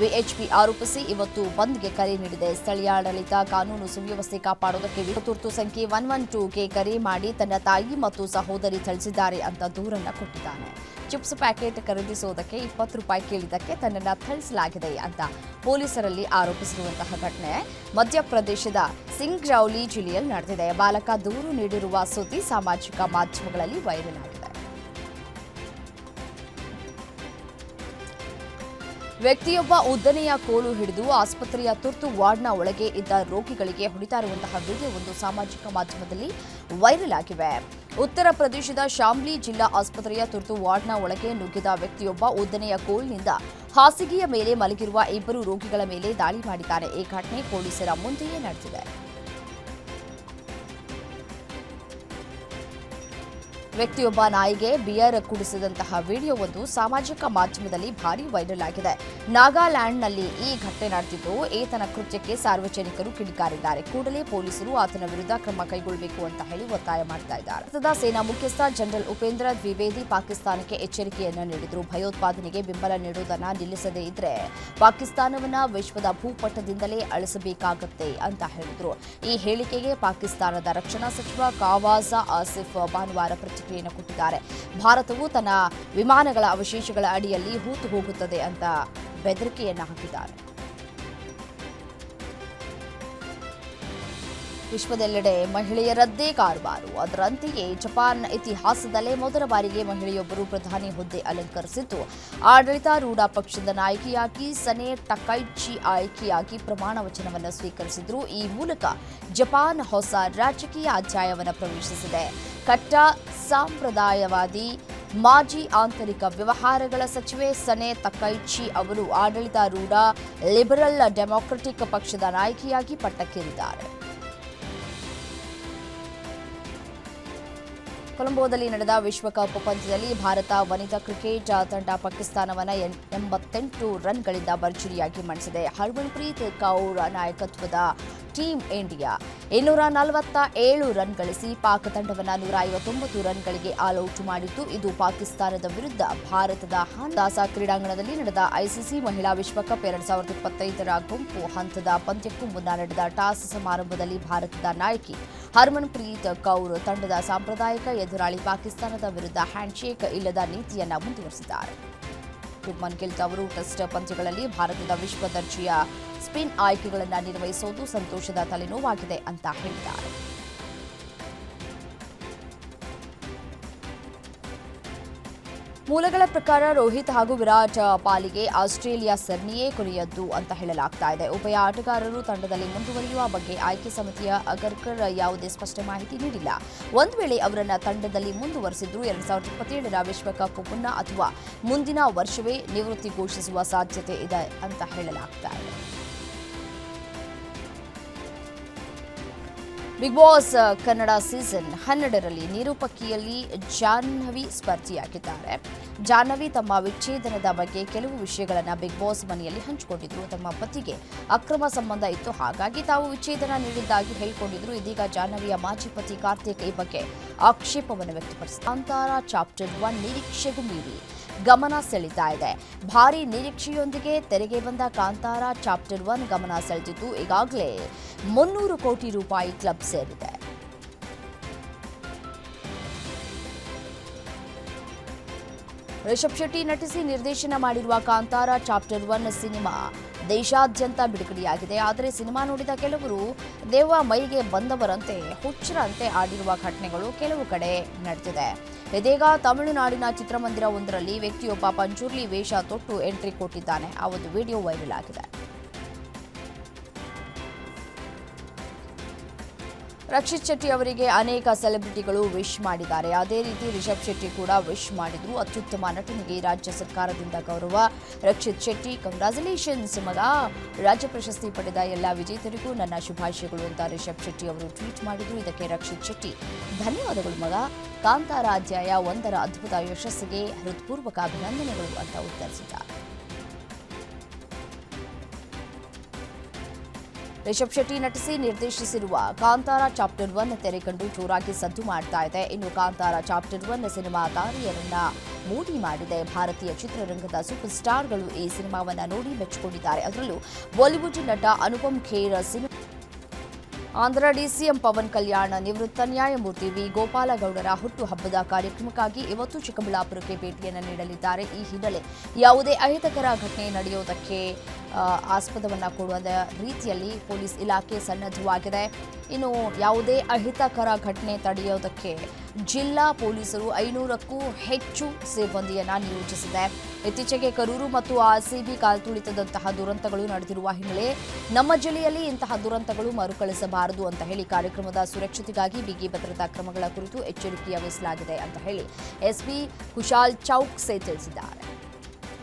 ವಿಎಚ್ಪಿ ಆರೋಪಿಸಿ ಇವತ್ತು ಬಂದ್ಗೆ ಕರೆ ನೀಡಿದೆ. ಸ್ಥಳೀಯ ಆಡಳಿತ ಕಾನೂನು ಸುವ್ಯವಸ್ಥೆ ಕಾಪಾಡುವುದಕ್ಕೆ ತುರ್ತು ಸಂಖ್ಯೆ ಒನ್ ಒನ್ ಟೂಗೆ ಕರೆ ಮಾಡಿ ತನ್ನ ತಾಯಿ ಮತ್ತು ಸಹೋದರಿ ಥಳಿಸಿದ್ದಾರೆ ಅಂತ ದೂರನ್ನು ಕೊಟ್ಟಿದ್ದಾನೆ. ಚಿಪ್ಸ್ ಪ್ಯಾಕೆಟ್ ಖರೀದಿಸುವುದಕ್ಕೆ ಇಪ್ಪತ್ತು ರೂಪಾಯಿ ಕೇಳಿದ್ದಕ್ಕೆ ತನ್ನನ್ನು ಥಳಿಸಲಾಗಿದೆ ಅಂತ ಪೊಲೀಸರಲ್ಲಿ ಆರೋಪಿಸಿರುವಂತಹ ಘಟನೆ ಮಧ್ಯಪ್ರದೇಶದ ಸಿಂಗ್ರೌಲಿ ಜಿಲ್ಲೆಯಲ್ಲಿ ನಡೆದಿದೆ. ಬಾಲಕ ದೂರು ನೀಡಿರುವ ಸುದ್ದಿ ಸಾಮಾಜಿಕ ಮಾಧ್ಯಮಗಳಲ್ಲಿ ವೈರಲ್ ಆಗಿದೆ. ವ್ಯಕ್ತಿಯೊಬ್ಬ ಉದ್ದನೆಯ ಕೋಲು ಹಿಡಿದು ಆಸ್ಪತ್ರೆಯ ತುರ್ತು ವಾರ್ಡ್ನ ಒಳಗೆ ಇದ್ದ ರೋಗಿಗಳಿಗೆ ಹೊಡಿತಾ ಇರುವಂತಹ ವಿಡಿಯೋ ಒಂದು ಸಾಮಾಜಿಕ ಮಾಧ್ಯಮದಲ್ಲಿ ವೈರಲ್ ಆಗಿವೆ. ಉತ್ತರ ಪ್ರದೇಶದ ಶಾಮ್ಲಿ ಜಿಲ್ಲಾ ಆಸ್ಪತ್ರೆಯ ತುರ್ತು ವಾರ್ಡ್ನ ಒಳಗೆ ನುಗ್ಗಿದ ವ್ಯಕ್ತಿಯೊಬ್ಬ ಉದ್ದನೆಯ ಕೋಲ್ನಿಂದ ಹಾಸಿಗೆಯ ಮೇಲೆ ಮಲಗಿರುವ ಇಬ್ಬರು ರೋಗಿಗಳ ಮೇಲೆ ದಾಳಿ ಮಾಡಿದ್ದಾನೆ ಈ ಘಟನೆ ಪೊಲೀಸರ ಮುಂದೆಯೇ ನಡೆದಿದೆ. ವ್ಯಕ್ತಿಯೊಬ್ಬ ನಾಯಿಗೆ ಬಿಯರ್ ಕುಡಿಸಿದಂತಹ ವಿಡಿಯೋವೊಂದು ಸಾಮಾಜಿಕ ಮಾಧ್ಯಮದಲ್ಲಿ ಭಾರಿ ವೈರಲ್ ಆಗಿದೆ. ನಾಗಾಲ್ಯಾಂಡ್ನಲ್ಲಿ ಈ ಘಟನೆ ನಡೆದಿದ್ದು ಈತನ ಕೃತ್ಯಕ್ಕೆ ಸಾರ್ವಜನಿಕರು ಕಿಡಿಕಾರಿದ್ದಾರೆ. ಕೂಡಲೇ ಪೊಲೀಸರು ಆತನ ವಿರುದ್ಧ ಕ್ರಮ ಕೈಗೊಳ್ಳಬೇಕು ಅಂತ ಹೇಳಿ ಒತ್ತಾಯ ಮಾಡ್ತಾ ಇದ್ದಾರೆ. ಭಾರತದ ಸೇನಾ ಮುಖ್ಯಸ್ಥ ಜನರಲ್ ಉಪೇಂದ್ರ ದ್ವಿವೇದಿ ಪಾಕಿಸ್ತಾನಕ್ಕೆ ಎಚ್ಚರಿಕೆಯನ್ನ ನೀಡಿದ್ರು. ಭಯೋತ್ಪಾದನೆಗೆ ಬೆಂಬಲ ನೀಡುವುದನ್ನು ನಿಲ್ಲಿಸದೇ ಇದ್ರೆ ಪಾಕಿಸ್ತಾನವನ್ನ ವಿಶ್ವದ ಭೂಪಟದಿಂದಲೇ ಅಳಿಸಬೇಕಾಗತ್ತೆ ಅಂತ ಹೇಳಿದ್ರು. ಈ ಹೇಳಿಕೆಗೆ ಪಾಕಿಸ್ತಾನದ ರಕ್ಷಣಾ ಸಚಿವ ಕಾವಾಜಾ ಆಸಿಫ್ ಭಾನುವಾರ ಪ್ರತಿಕ್ರಿಯೆಯನ್ನು ಕೊಟ್ಟಿದ್ದಾರೆ. ಭಾರತವು ತನ್ನ ವಿಮಾನಗಳ ಅವಶೇಷಗಳ ಅಡಿಯಲ್ಲಿ ಹೂತು ಹೋಗುತ್ತದೆ ಅಂತ ಬೆದರಿಕೆಯನ್ನು ಹಾಕಿದ್ದಾರೆ. ವಿಶ್ವದೆಲ್ಲೆಡೆ ಮಹಿಳೆಯರದ್ದೇ ಕಾರುಬಾರು ಅದರಂತೆಯೇ ಜಪಾನ್ ಇತಿಹಾಸದಲ್ಲೇ ಮೊದಲ ಬಾರಿಗೆ ಮಹಿಳೆಯೊಬ್ಬರು ಪ್ರಧಾನಿ ಹುದ್ದೆ ಅಲಂಕರಿಸಿದ್ದು ಆಡಳಿತಾರೂಢ ಪಕ್ಷದ ನಾಯಕಿಯಾಗಿ ಸನೆ ಟಕೈಚಿ ಆಯ್ಕೆಯಾಗಿ ಪ್ರಮಾಣ ವಚನವನ್ನು ಸ್ವೀಕರಿಸಿದ್ರು. ಈ ಮೂಲಕ ಜಪಾನ್ ಹೊಸ ರಾಜಕೀಯ ಅಧ್ಯಾಯವನ್ನು ಪ್ರವೇಶಿಸಿದೆ. ಕಟ್ಟ ಸಾಂಪ್ರದಾಯವಾದಿ ಮಾಜಿ ಆಂತರಿಕ ವ್ಯವಹಾರಗಳ ಸಚಿವೆ ಸನೆ ತಕೈಚಿ ಅವರು ಆಡಳಿತಾರೂಢ ಲಿಬರಲ್ ಡೆಮಾಕ್ರೆಟಿಕ್ ಪಕ್ಷದ ನಾಯಕಿಯಾಗಿ ಪಟ್ಟಕ್ಕೇರಿದ್ದಾರೆ. ಕೊಲಂಬೋದಲ್ಲಿ ನಡೆದ ವಿಶ್ವಕಪ್ ಪಂದ್ಯದಲ್ಲಿ ಭಾರತ ವನಿತಾ ಕ್ರಿಕೆಟ್ ತಂಡ ಪಾಕಿಸ್ತಾನವನ್ನು ಎಂಬತ್ತೆಂಟು ರನ್ಗಳಿಂದ ಭರ್ಜರಿಯಾಗಿ ಮಣಿಸಿದೆ. ಹರ್ಮನ್ಪ್ರೀತ್ ಕೌರ್ ನಾಯಕತ್ವದ ಟೀಂ ಇಂಡಿಯಾ ಇನ್ನೂರ ನಲವತ್ತ ಏಳು ರನ್ ಗಳಿಸಿ ಪಾಕ್ ತಂಡವನ್ನು ನೂರ ಐವತ್ತೊಂಬತ್ತು ರನ್ಗಳಿಗೆ ಆಲೌಟ್ ಮಾಡಿತ್ತು. ಇದು ಪಾಕಿಸ್ತಾನದ ವಿರುದ್ಧ ಭಾರತದ ಹಂದಾಸ ಕ್ರೀಡಾಂಗಣದಲ್ಲಿ ನಡೆದ ಐಸಿಸಿ ಮಹಿಳಾ ವಿಶ್ವಕಪ್ ಎರಡ್ ಸಾವಿರದ ಇಪ್ಪತ್ತೈದರ ಗುಂಪು ಹಂತದ ಪಂದ್ಯಕ್ಕೂ ಮುನ್ನ ನಡೆದ ಟಾಸ್ ಸಮಾರಂಭದಲ್ಲಿ ಭಾರತದ ನಾಯಕಿ ಹರ್ಮನ್ಪ್ರೀತ್ ಕೌರ್ ತಂಡದ ಸಾಂಪ್ರದಾಯಿಕ ಎದುರಾಳಿ ಪಾಕಿಸ್ತಾನದ ವಿರುದ್ಧ ಹ್ಯಾಂಡ್ಶೇಕ್ ಇಲ್ಲದ ನೀತಿಯನ್ನು ಮುಂದುವರೆಸಿದ್ದಾರೆ. ಶುಭ್ಮನ್ ಗಿಲ್ ಅವರು ಟೆಸ್ಟ್ ಪಂದ್ಯಗಳಲ್ಲಿ ಭಾರತದ ವಿಶ್ವ ದರ್ಜೆಯ ಸ್ಪಿನ್ ಆಯ್ಕೆಗಳನ್ನು ನಿರ್ವಹಿಸುವುದು ಸಂತೋಷದ ತಲೆನೋವಾಗಿದೆ ಅಂತ ಹೇಳಿದ್ದಾರೆ. ಮೂಲಗಳ ಪ್ರಕಾರ ರೋಹಿತ್ ಹಾಗೂ ವಿರಾಟ್ ಪಾಲಿಗೆ ಆಸ್ಟ್ರೇಲಿಯಾ ಸರಣಿಯೇ ಕೊನೆಯದ್ದು ಅಂತ ಹೇಳಲಾಗ್ತಾ ಇದೆ. ಉಭಯ ಆಟಗಾರರು ತಂಡದಲ್ಲಿ ಮುಂದುವರಿಯುವ ಬಗ್ಗೆ ಆಯ್ಕೆ ಸಮಿತಿಯ ಅಗರ್ಕರ್ ಯಾವುದೇ ಸ್ಪಷ್ಟ ಮಾಹಿತಿ ನೀಡಿಲ್ಲ. ಒಂದು ವೇಳೆ ಅವರನ್ನು ತಂಡದಲ್ಲಿ ಮುಂದುವರೆಸಿದ್ರು ಎರಡ್ ಸಾವಿರದ ಇಪ್ಪತ್ತೇಳರ ವಿಶ್ವಕಪ್ ಮುನ್ನ ಅಥವಾ ಮುಂದಿನ ವರ್ಷವೇ ನಿವೃತ್ತಿ ಘೋಷಿಸುವ ಸಾಧ್ಯತೆ ಇದೆ ಅಂತ ಹೇಳಲಾಗ್ತಾ ಇದೆ. ಬಿಗ್ ಬಾಸ್ ಕನ್ನಡ ಸೀಸನ್ ಹನ್ನೆರಡರಲ್ಲಿ ನಿರೂಪಕಿಯಲ್ಲಿ ಜಾಹ್ನವಿ ಸ್ಪರ್ಧಿಯಾಗಿದ್ದಾರೆ. ಜಾಹ್ನವಿ ತಮ್ಮ ವಿಚ್ಛೇದನದ ಬಗ್ಗೆ ಕೆಲವು ವಿಷಯಗಳನ್ನು ಬಿಗ್ ಬಾಸ್ ಮನೆಯಲ್ಲಿ ಹಂಚಿಕೊಂಡಿದ್ರು. ತಮ್ಮ ಪತಿಗೆ ಅಕ್ರಮ ಸಂಬಂಧ ಇತ್ತು. ಹಾಗಾಗಿ ತಾವು ವಿಚ್ಛೇದನ ನೀಡಿದ್ದಾಗಿ ಹೇಳಿಕೊಂಡಿದ್ರು. ಇದೀಗ ಜಾಹ್ನವಿಯ ಮಾಜಿ ಪತಿ ಕಾರ್ತಿಕ್ ಈ ಬಗ್ಗೆ ಆಕ್ಷೇಪವನ್ನು ವ್ಯಕ್ತಪಡಿಸಿದ್ದಾರೆ. ಅಂತಾರ ಚಾಪ್ಟರ್ ಒನ್ ನಿರೀಕ್ಷೆಗೂ ಮೀರಿ. ಗಮನ ಸೆಳೀತಾ ಇದೆ. ಭಾರಿ ನಿರೀಕ್ಷೆಯೊಂದಿಗೆ ತೆರೆಗೆ ಬಂದ ಕಾಂತಾರ ಚಾಪ್ಟರ್ ಒನ್ ಗಮನ ಸೆಳೆದಿದ್ದು ಈಗಾಗಲೇ ಮುನ್ನೂರು ಕೋಟಿ ರೂಪಾಯಿ ಕ್ಲಬ್ ಸೇರಿದೆ. ರಿಷಬ್ ಶೆಟ್ಟಿ ನಟಿಸಿ ನಿರ್ದೇಶನ ಮಾಡಿರುವ ಕಾಂತಾರ ಚಾಪ್ಟರ್ ಒನ್ ಸಿನಿಮಾ ದೇಶಾದ್ಯಂತ ಬಿಡುಗಡೆಯಾಗಿದೆ. ಆದರೆ ಸಿನಿಮಾ ನೋಡಿದ ಕೆಲವರು ದೇವ ಮೈಗೆ ಬಂದವರಂತೆ ಹುಚ್ಚರಂತೆ ಆಡಿರುವ ಘಟನೆಗಳು ಕೆಲವು ಕಡೆ ನಡೆದಿದೆ. ಇದೀಗ ತಮಿಳುನಾಡಿನ ಚಿತ್ರಮಂದಿರ ಒಂದರಲ್ಲಿ ವ್ಯಕ್ತಿಯೊಬ್ಬ ಪಂಚುರ್ಲಿ ವೇಷ ತೊಟ್ಟು ಎಂಟ್ರಿ ಕೊಟ್ಟಿದ್ದಾನೆ. ಆ ಒಂದು ವಿಡಿಯೋ ವೈರಲ್ ಆಗಿದೆ. ರಕ್ಷಿತ್ ಶೆಟ್ಟಿ ಅವರಿಗೆ ಅನೇಕ ಸೆಲೆಬ್ರಿಟಿಗಳು ವಿಶ್ ಮಾಡಿದ್ದಾರೆ. ಅದೇ ರೀತಿ ರಿಷಬ್ ಶೆಟ್ಟಿ ಕೂಡ ವಿಶ್ ಮಾಡಿದ್ರು. ಅತ್ಯುತ್ತಮ ನಟನಿಗೆ ರಾಜ್ಯ ಸರ್ಕಾರದಿಂದ ಗೌರವ. ರಕ್ಷಿತ್ ಶೆಟ್ಟಿ ಕಂಗ್ರಾಚುಲೇಷನ್ಸ್ ಮಗ! ರಾಜ್ಯ ಪ್ರಶಸ್ತಿ ಪಡೆದ ಎಲ್ಲ ವಿಜೇತರಿಗೂ ನನ್ನ ಶುಭಾಶಯಗಳು ಅಂತ ರಿಷಬ್ ಶೆಟ್ಟಿ ಅವರು ಟ್ವೀಟ್ ಮಾಡಿದ್ರು. ಇದಕ್ಕೆ ರಕ್ಷಿತ್ ಶೆಟ್ಟಿ, ಧನ್ಯವಾದಗಳು, ಮಗ! ಕಾಂತಾರ ಅಧ್ಯಾಯ ಒಂದರ ಅದ್ಭುತ ಯಶಸ್ಸಿಗೆ ಹೃತ್ಪೂರ್ವಕ ಅಭಿನಂದನೆಗಳು ಅಂತ ಉತ್ತರಿಸಿದ್ದಾರೆ. ರಿಷಬ್ ಶೆಟ್ಟಿ ನಟಿಸಿ ನಿರ್ದೇಶಿಸಿರುವ ಕಾಂತಾರ ಚಾಪ್ಟರ್ ಒನ್ ತೆರೆ ಕಂಡು ಜೋರಾಗಿ ಸದ್ದು ಮಾಡ್ತಾ ಇದೆ. ಇನ್ನು ಕಾಂತಾರ ಚಾಪ್ಟರ್ ಒನ್ ಸಿನಿಮಾ ತಾರೆಯರನ್ನ ಮೂಡಿ ಮಾಡಿದೆ. ಭಾರತೀಯ ಚಿತ್ರರಂಗದ ಸೂಪರ್ ಸ್ಟಾರ್ಗಳು ಈ ಸಿನಿಮಾವನ್ನ ನೋಡಿ ಮೆಚ್ಚಿಕೊಂಡಿದ್ದಾರೆ. ಅದರಲ್ಲೂ ಬಾಲಿವುಡ್ ನಟ ಅನುಪಮ್ ಖೇರ್ ಸಿನಿಮಾ ಆಂಧ್ರ ಡಿಸಿಎಂ ಪವನ್ ಕಲ್ಯಾಣ ನಿವೃತ್ತ ನ್ಯಾಯಮೂರ್ತಿ ವಿ ಗೋಪಾಲಗೌಡರ ಹುಟ್ಟುಹಬ್ಬದ ಕಾರ್ಯಕ್ರಮಕ್ಕಾಗಿ ಇವತ್ತು ಚಿಕ್ಕಬಳ್ಳಾಪುರಕ್ಕೆ ಭೇಟಿಯನ್ನು ನೀಡಲಿದ್ದಾರೆ. ಈ ಹಿನ್ನೆಲೆ ಯಾವುದೇ ಅಹಿತಕರ ಘಟನೆ ನಡೆಯುವುದಕ್ಕೆ ಆಸ್ಪದವನ್ನು ಕೊಡುವ ರೀತಿಯಲ್ಲಿ ಪೊಲೀಸ್ ಇಲಾಖೆ ಸನ್ನದ್ಧವಾಗಿದೆ. ಇನ್ನು ಯಾವುದೇ ಅಹಿತಕರ ಘಟನೆ ತಡೆಯೋದಕ್ಕೆ ಜಿಲ್ಲಾ ಪೊಲೀಸರು ಐನೂರಕ್ಕೂ ಹೆಚ್ಚು ಸಿಬ್ಬಂದಿಯನ್ನು ನಿಯೋಜಿಸಿದೆ. ಇತ್ತೀಚೆಗೆ ಕರೂರು ಮತ್ತು ಆರ್ಸಿಬಿ ಕಾಲ್ತುಳಿತದಂತಹ ದುರಂತಗಳು ನಡೆದಿರುವ ಹಿನ್ನೆಲೆ ನಮ್ಮ ಜಿಲ್ಲೆಯಲ್ಲಿ ಇಂತಹ ದುರಂತಗಳು ಮರುಕಳಿಸಬಾರದು ಅಂತ ಹೇಳಿ ಕಾರ್ಯಕ್ರಮದ ಸುರಕ್ಷತೆಗಾಗಿ ಬಿಗಿ ಭದ್ರತಾ ಕ್ರಮಗಳ ಕುರಿತು ಎಚ್ಚರಿಕೆಯ ವಹಿಸಲಾಗಿದೆ ಅಂತ ಹೇಳಿ ಎಸ್ಪಿ ಕುಶಾಲ್ ಚೌಕ್ಸೆ ತಿಳಿಸಿದ್ದಾರೆ.